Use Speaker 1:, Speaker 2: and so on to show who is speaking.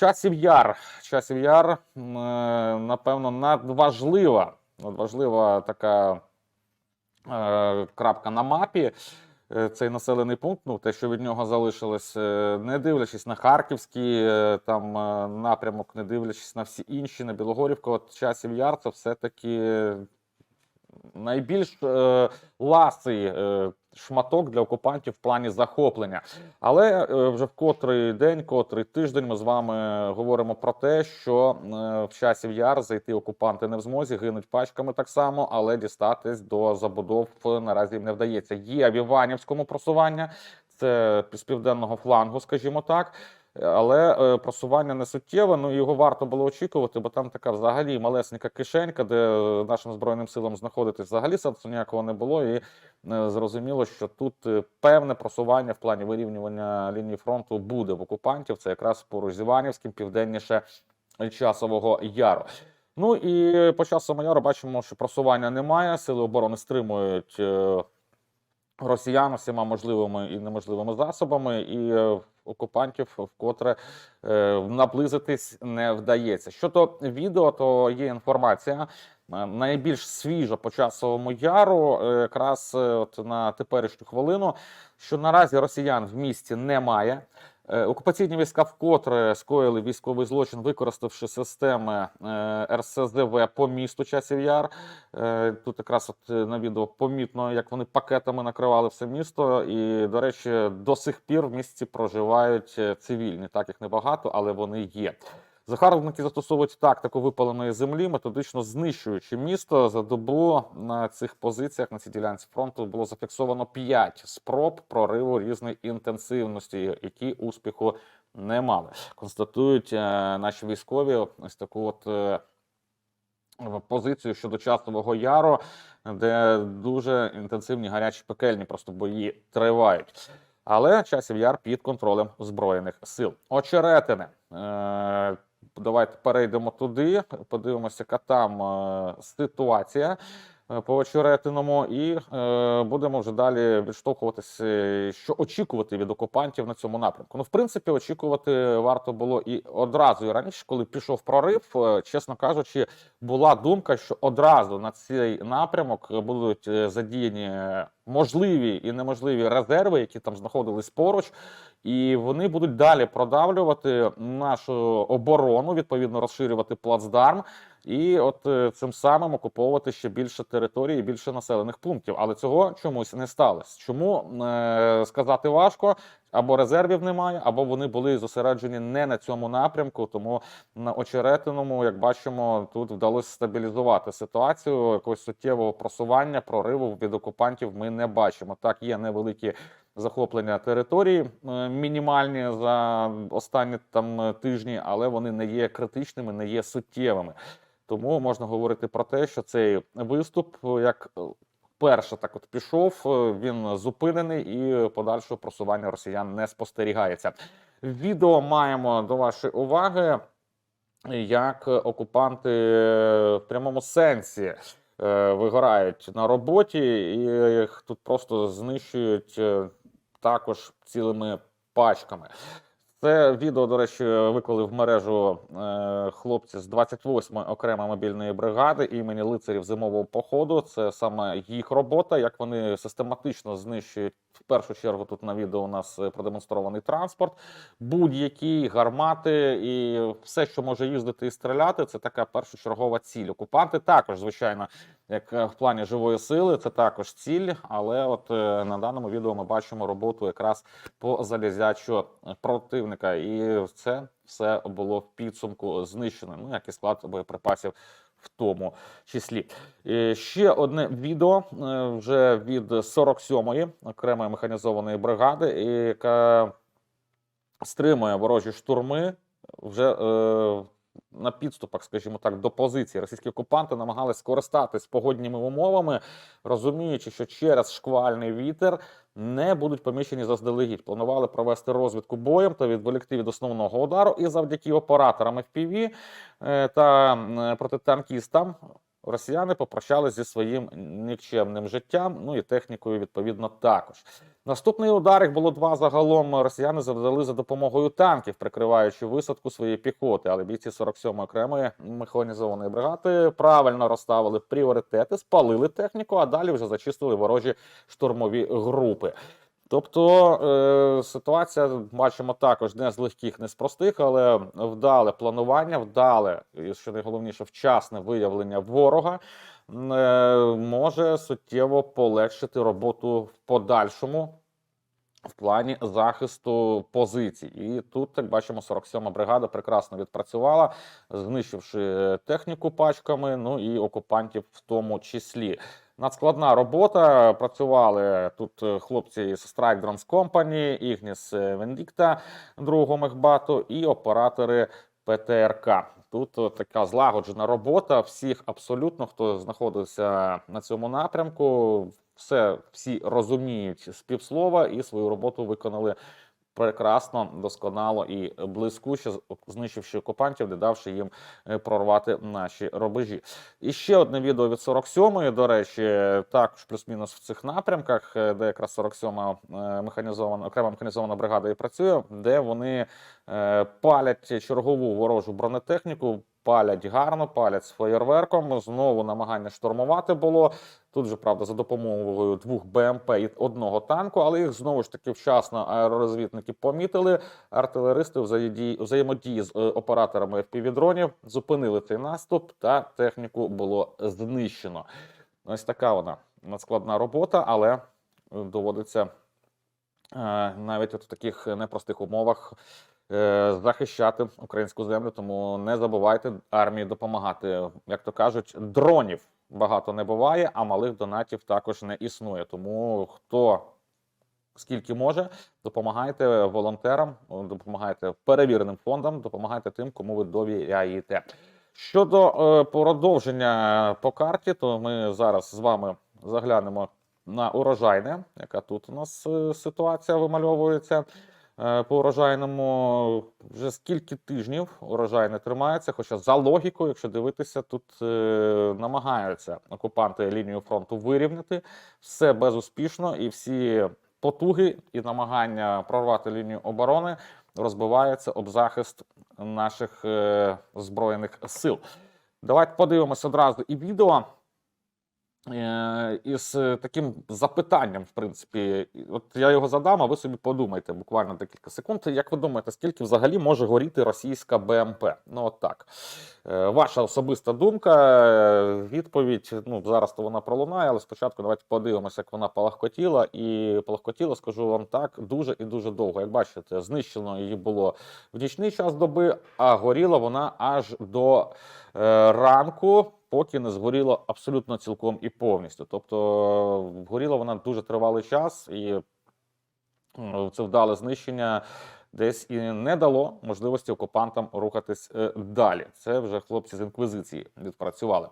Speaker 1: Часів яр. Часів яр, е, напевно, надважлива, надважлива така е, крапка на мапі. Е, Цей населений пункт, ну те, що від нього залишилось, не дивлячись на Харківський там напрямок, не дивлячись на всі інші, на Білогорівку, от часів яр це все-таки найбільш е, ласий е, шматок для окупантів в плані захоплення. Але е, вже в котрий день, котрий тиждень ми з вами говоримо про те, що е, в часів яр зайти окупанти не в змозі, гинуть пачками так само, але дістатись до забудов е, наразі їм не вдається. Є в Іванівському просування, це з південного флангу, скажімо так. Але е, просування не суттєве, ну його варто було очікувати, бо там така взагалі малесенька кишенька, де е, нашим збройним силам знаходитись взагалі сенсу ніякого не було. І е, зрозуміло, що тут певне просування в плані вирівнювання лінії фронту буде в окупантів. Це якраз поруч з Іванівським, південніше часового яру. Ну і по часовому яру бачимо, що просування немає. Сили оборони стримують росіян всіма можливими і неможливими засобами, і е, окупантів вкотре е, наблизитись не вдається. Щодо відео, то є інформація. е, Найбільш свіжа по часовому яру, якраз от на теперішню хвилину, що наразі росіян в місті немає. Е, Окупаційні війська вкотре скоїли військовий злочин, використавши системи е, РСЗВ по місту часів яр. Е, Тут якраз от на відео помітно, як вони пакетами накривали все місто. І, до речі, до сих пір в місті проживають цивільні. Так їх небагато, але вони є. Загарбники застосовують тактику випаленої землі, методично знищуючи місто. За добу на цих позиціях на цій ділянці фронту було зафіксовано 5 спроб прориву різної інтенсивності, які успіху не мали. Констатують е, наші військові ось таку от. е, позицію щодо часового яру, де дуже інтенсивні гарячі пекельні просто бої тривають. Але часів яр під контролем Збройних сил. Очеретине. Давайте перейдемо туди, подивимося, яка там е, ситуація е, по очеретиному, і е, будемо вже далі відштовхуватися, що очікувати від окупантів на цьому напрямку. Ну, в принципі, очікувати варто було і одразу і раніше, коли пішов прорив, чесно кажучи, була думка, що одразу на цей напрямок будуть задіяні можливі і неможливі резерви, які там знаходились поруч, і вони будуть далі продавлювати нашу оборону, відповідно розширювати плацдарм. І от е, цим самим окуповувати ще більше території, і більше населених пунктів. Але цього чомусь не сталося. Чому е, сказати важко? Або резервів немає, або вони були зосереджені не на цьому напрямку. Тому на очеретиному, як бачимо, тут вдалося стабілізувати ситуацію. Якогось суттєвого просування, прориву від окупантів ми не бачимо. Так, є невеликі захоплення території, е, мінімальні за останні там е, тижні, але вони не є критичними, не є суттєвими. Тому можна говорити про те, що цей виступ, як е, перше так от пішов, е, він зупинений і подальшого просування росіян не спостерігається. Відео маємо до вашої уваги, як окупанти в прямому сенсі е, вигорають на роботі, і їх тут просто знищують е, також цілими пачками. Це відео, до речі, виклали в мережу е, хлопці з 28-ї окремої мобільної бригади імені лицарів зимового походу. Це саме їх робота, як вони систематично знищують в першу чергу. Тут на відео у нас е, продемонстрований транспорт, будь-які гармати і все, що може їздити і стріляти. Це така першочергова ціль. Окупанти також, звичайно, як е, в плані живої сили, це також ціль. Але от е, на даному відео ми бачимо роботу якраз по залізячу противника, і це все було в підсумку знищено. Ну як і склад боєприпасів. В тому числі ще одне відео е, вже від 47-ї окремої механізованої бригади, яка стримує ворожі штурми вже е, на підступах, скажімо так, до позиції. Російські окупанти намагались скористатись погодніми умовами, розуміючи, що через шквальний вітер не будуть поміщені заздалегідь. Планували провести розвідку боєм та відволікти від основного удару. І завдяки операторам FPV е, та е, протитанкістам росіяни попрощались зі своїм нікчемним життям, ну і технікою, відповідно, також. Наступний удар їх було два загалом. Росіяни завдали за допомогою танків, прикриваючи висадку своєї піхоти. Але бійці 47-ї окремої механізованої бригади правильно розставили пріоритети, спалили техніку, а далі вже зачистили ворожі штурмові групи. Тобто е, ситуація бачимо також не з легких, не з простих, але вдале планування, вдале, і що найголовніше, вчасне виявлення ворога е, може суттєво полегшити роботу в подальшому. В плані захисту позицій, і тут, як бачимо, 47-ма бригада прекрасно відпрацювала, знищивши техніку пачками, ну і окупантів в тому числі. Надскладна робота. Працювали тут е, хлопці із Strike Drones Company, Ignis Vindicta, другого мехбату, і оператори ПТРК. Тут така злагоджена робота всіх абсолютно, хто знаходився на цьому напрямку. Все всі розуміють співслова і свою роботу виконали прекрасно, досконало і блискуче, знищивши окупантів, не давши їм е, прорвати наші рубежі. І ще одне відео від 47-ї, до речі, також плюс-мінус в цих напрямках, е, де якраз 47-ма е, механізована окрема механізована бригада і працює, де вони палять чергову ворожу бронетехніку. Палять гарно, палять з феєрверком. Знову намагання штурмувати було. Тут же, правда, за допомогою двох БМП і одного танку, але їх знову ж таки вчасно аеророзвідники помітили. Артилеристи взаємодії, з е, операторами FPV-дронів зупинили цей наступ, та техніку було знищено. Ось така вона надскладна робота, але е, доводиться е, навіть от в таких непростих умовах захищати українську землю. Тому не забувайте армії допомагати. Як то кажуть, дронів багато не буває, а малих донатів також не існує. Тому хто скільки може, допомагайте волонтерам, допомагайте перевіреним фондам, допомагайте тим, кому ви довіряєте. Щодо е, продовження по карті, то ми зараз з вами заглянемо на урожайне, яка тут у нас е, ситуація вимальовується. Е, По урожайному вже скільки тижнів урожай не тримається. Хоча за логікою, якщо дивитися, тут е, намагаються окупанти лінію фронту вирівняти все безуспішно, і всі потуги і намагання прорвати лінію оборони розбиваються об захист наших е, збройних сил. Давайте подивимося одразу і відео. Е, із таким запитанням, в принципі, от я його задам, а ви собі подумайте буквально декілька секунд. Як ви думаєте, скільки взагалі може горіти російська БМП? Ну, от так. Е, Ваша особиста думка, е, відповідь. Ну, зараз то вона пролунає, але спочатку давайте подивимося, як вона палахкотіла. І палахкотіла, скажу вам так, дуже і дуже довго. Як бачите, знищено її було в нічний час доби, а горіла вона аж до е, ранку поки не згоріло абсолютно цілком і повністю. Тобто е, горіла вона дуже тривалий час, і це вдале знищення десь і не дало можливості окупантам рухатись е, далі. Це вже хлопці з інквізиції відпрацювали.